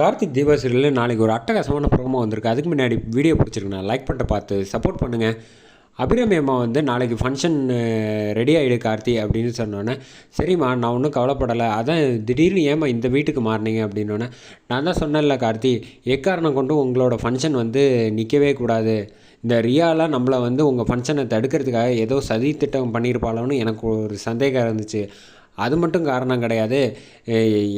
கார்த்திக் தீபா சீரியலில் நாளைக்கு ஒரு அட்டகாசமான ப்ரோமோ வந்திருக்கு. அதுக்கு முன்னாடி வீடியோ பிடிச்சிருக்குண்ணா. லைக் பண்ணிட்டு பார்த்து சப்போர்ட் பண்ணுங்கள் அபிராமி வந்து நாளைக்கு ஃபங்க்ஷன் ரெடி ஆகிடு கார்த்தி அப்படின்னு சொன்னோன்னே சரிம்மா நான் ஒன்றும் கவலைப்படலை. அதான் திடீர்னு ஏம்மா இந்த வீட்டுக்கு மாறினீங்க? அப்படின்னோடனே நான் தான் சொன்னேன்ல கார்த்தி. எக்காரணம் கொண்டு உங்களோட ஃபங்க்ஷன் வந்து நிற்கவே கூடாது. இந்த ரியாலாம் நம்மளை வந்து உங்கள் ஃபங்க்ஷனை தடுக்கிறதுக்காக ஏதோ சதி திட்டம் பண்ணியிருப்பாளோன்னு எனக்கு ஒரு சந்தேகம் இருந்துச்சு. அது மட்டும் காரணம் கிடையாது.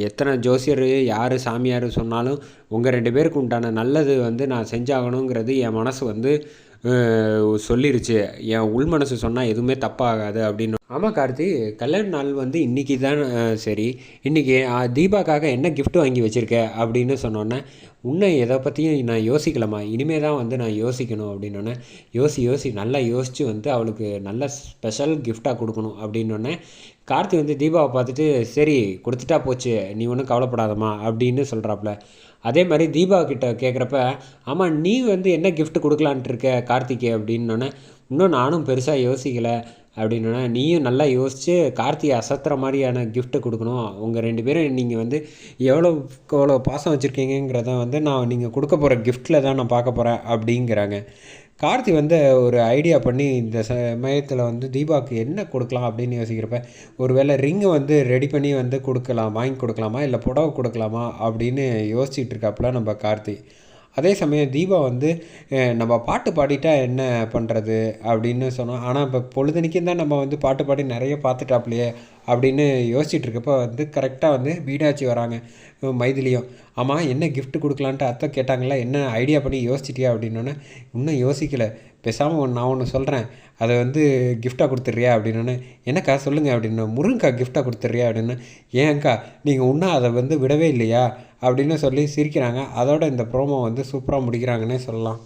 எத்தனை ஜோசியர் யார் சாமியார் சொன்னாலும் உங்கள் ரெண்டு பேருக்கு உண்டான நல்லது வந்து நான் செஞ்சாகணுங்கிறது என் மனசு வந்து சொல்லிருச்சு. என் உள் மனசு சொன்னால் எதுவுமே தப்பாகாது அப்படின்னு. ஆமாம் கார்த்தி. கல்யாண நாள் வந்து இன்றைக்கி தான் சரி. இன்றைக்கி தீபாக்காக என்ன gift வாங்கி வச்சுருக்க அப்படின்னு சொன்னோன்னே இன்னும் எதை பற்றியும் நான் யோசிக்கலாமா இனிமே தான் வந்து நான் யோசிக்கணும் அப்படின்னோடனே யோசி யோசி நல்லா யோசித்து வந்து அவளுக்கு நல்ல ஸ்பெஷல் கிஃப்டாக கொடுக்கணும் அப்படின்னோடனே கார்த்தி வந்து தீபாவை பார்த்துட்டு சரி கொடுத்துட்டா போச்சு. நீ ஒன்றும் கவலைப்படாதம்மா. அப்படின்னு சொல்கிறாப்புல அதே மாதிரி தீபா கிட்ட கேட்குறப்ப ஆமாம் நீ வந்து என்ன கிஃப்ட் கொடுக்கலான்ட்டு இருக்க கார்த்திகே? அப்படின்னோடனே இன்னும் நானும் பெருசாக யோசிக்கலை. அப்படின்னா நீயும் நல்லா யோசித்து கார்த்திகை அசத்துற மாதிரியான கிஃப்ட்டு கொடுக்கணும். உங்கள் ரெண்டு பேரும் நீங்கள் வந்து எவ்வளோ எவ்வளோ பாசம் வச்சுருக்கீங்கிறத வந்து நான் நீங்கள் கொடுக்க போகிற கிஃப்ட்டில் தான் நான் பார்க்க போகிறேன் அப்படிங்கிறாங்க. கார்த்தி வந்து ஒரு ஐடியா பண்ணி இந்த சமயத்தில் வந்து தீபாவுக்கு என்ன கொடுக்கலாம் அப்படின்னு யோசிக்கிறப்ப ஒருவேளை ரிங்கை வந்து ரெடி பண்ணி வந்து கொடுக்கலாம் வாங்கி கொடுக்கலாமா இல்லை புடவை கொடுக்கலாமா அப்படின்னு யோசிச்சுட்டு இருக்காப்புல நம்ம கார்த்தி. அதே சமயம் தீபா வந்து நம்ம பாட்டு பாடிட்டா என்ன பண்ணுறது அப்படின்னு சொன்னோம் ஆனால் இப்போ பொழுதுனிக்கும் தான் நம்ம வந்து பாட்டு பாடி நிறைய பார்த்துட்டாப்லையே அப்படின்னு யோசிச்சுட்டு இருக்கப்போ வந்து கரெக்டாக வந்து மீனாட்சி வராங்க மைதிலியும். ஆமாம் என்ன கிஃப்ட் கொடுக்கலான்ட்டு அத்தை கேட்டாங்களா? என்ன ஐடியா பண்ணி யோசிச்சிட்டியா? அப்படின்னோடனே இன்னும் யோசிக்கலை. பேசாமல் ஒன்று நான் ஒன்று சொல்கிறேன் அதை வந்து கிஃப்டாக கொடுத்துட்றியா? அப்படின்னோடனே என்னக்கா சொல்லுங்கள் அப்படின்னு முருங்கக்கா கிஃப்டாக கொடுத்துட்றியா? அப்படின்னு ஏன்க்கா நீங்கள் இன்னும் அதை வந்து விடவே இல்லையா? அப்படின்னு சொல்லி சிரிக்கிறாங்க. அதோட இந்த ப்ரோமோ வந்து சூப்பராக முடிக்கிறாங்கன்னே சொல்லலாம்.